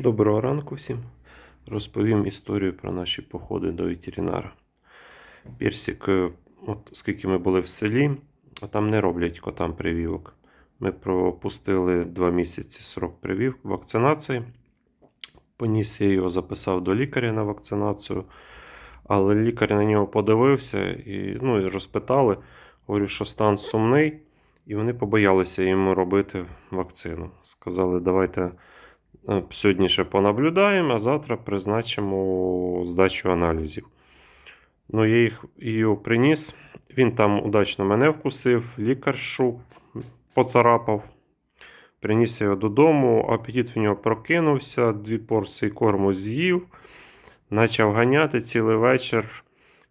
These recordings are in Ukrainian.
Доброго ранку всім. Розповім історію про наші походи до ветеринара. Персик, е, от скільки ми були в селі, а там не роблять котам прививок. Ми пропустили два місяці срок прививок вакцинації. Поніс я його записав до лікаря на вакцинацію. Але лікар на нього подивився і, ну, і розпитали. Говорю, що стан сумний, і вони побоялися йому робити вакцину. Сказали, давайте сьогодні ще понаблюдаємо, а завтра призначимо здачу аналізів. Ну, я їх її приніс. Він там удачно мене вкусив, лікар шук поцарапав. Приніс його додому, апетит в нього прокинувся, дві порції корму з'їв, почав ганяти цілий вечір.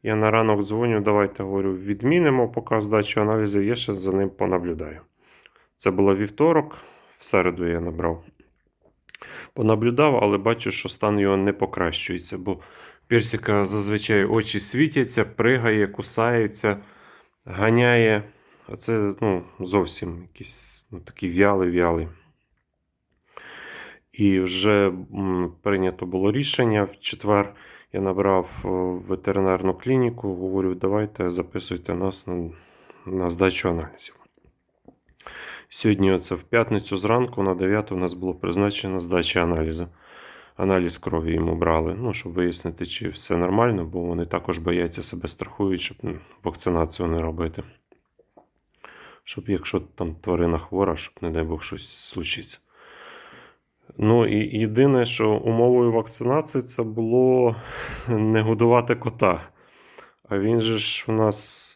Я на ранок дзвоню, давайте говорю, відмінимо поки здачу аналізів, я ще за ним понаблюдаю. Це було вівторок, в середу я набрав. Понаблюдав, але бачу, що стан його не покращується, бо персика зазвичай очі світяться, пригає, кусається, ганяє. А це ну, зовсім якийсь ну, такий вялий-вялий. І вже прийнято було рішення. В четвер я набрав е, ветеринарну клініку, говорю, давайте записуйте нас на, на здачу аналізів. Сьогодні, оце в п'ятницю зранку на 9 у нас було призначено здача аналізу. Аналіз крові йому брали, ну, щоб вияснити, чи все нормально, бо вони також бояться себе страхують, щоб вакцинацію не робити. Щоб якщо там тварина хвора, щоб, не дай Бог, щось случиться. Ну і єдине, що умовою вакцинації це було не годувати кота. А він же ж у нас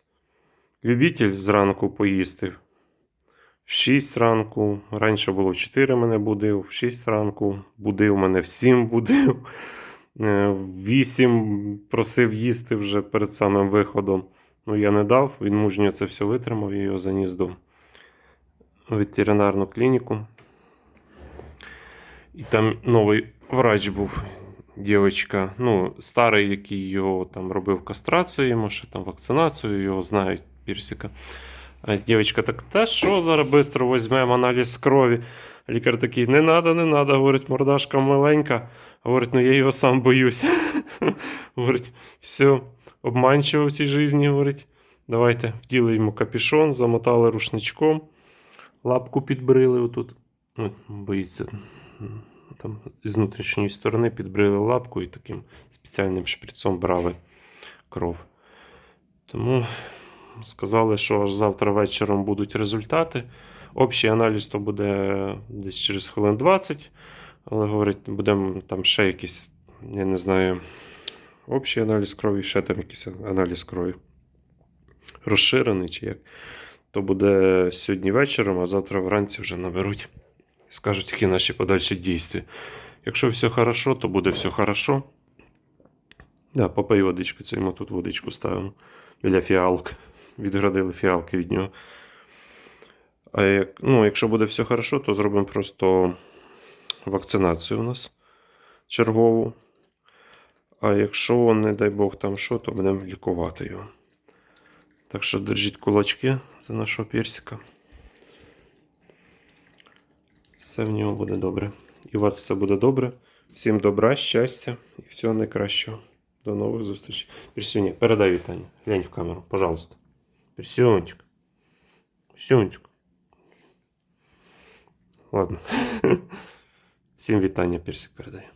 любитель зранку поїсти. В 6 ранку. Раніше було в 4 мене будив, в 6 ранку будив мене в 7 будив. Е, В 8 просив їсти вже перед самим виходом. Ну, я не дав, він мужньо це все витримав, я його заніс до ветеринарну клініку. І там новий врач був, дівчинка, ну, старий, який його там робив кастрацію, йому ще там вакцинацію, його знають Пірсика. А дівчинка так, та що зараз швидко візьмемо аналіз крові. Лікар такий, не треба, не треба, говорить, мордашка маленька. Говорить, ну я його сам боюся. Говорить, все, обманчиво в цій житті, говорить. Давайте вділи йому капюшон, замотали рушничком, лапку підбрили отут. От, боїться там з внутрішньої сторони підбрили лапку і таким спеціальним шприцом брали кров. Тому сказали, що аж завтра вечором будуть результати. Общий аналіз то буде десь через хвилин 20. Але говорить, будемо там ще якийсь, я не знаю, общий аналіз крові, ще там якийсь аналіз крові. Розширений чи як. То буде сьогодні вечором, а завтра вранці вже наберуть і скажуть, які наші подальші дійства. Якщо все хорошо, то буде все хорошо. Да, попий водичку, це йому тут водичку ставимо біля фіалки. Відградили фіалки від нього. А як, ну, якщо буде все хорошо, то зробимо просто вакцинацію у нас чергову. А якщо, не дай Бог, там що, то будемо лікувати його. Так що держіть кулачки за нашого персика. Все в нього буде добре. І у вас все буде добре. Всім добра, щастя і всього найкращого. До нових зустрічей. Персюня, передай вітання. Глянь в камеру, пожалуйста. Персюнчик. Персюнчик. Ладно. Всім вітання, персик передає.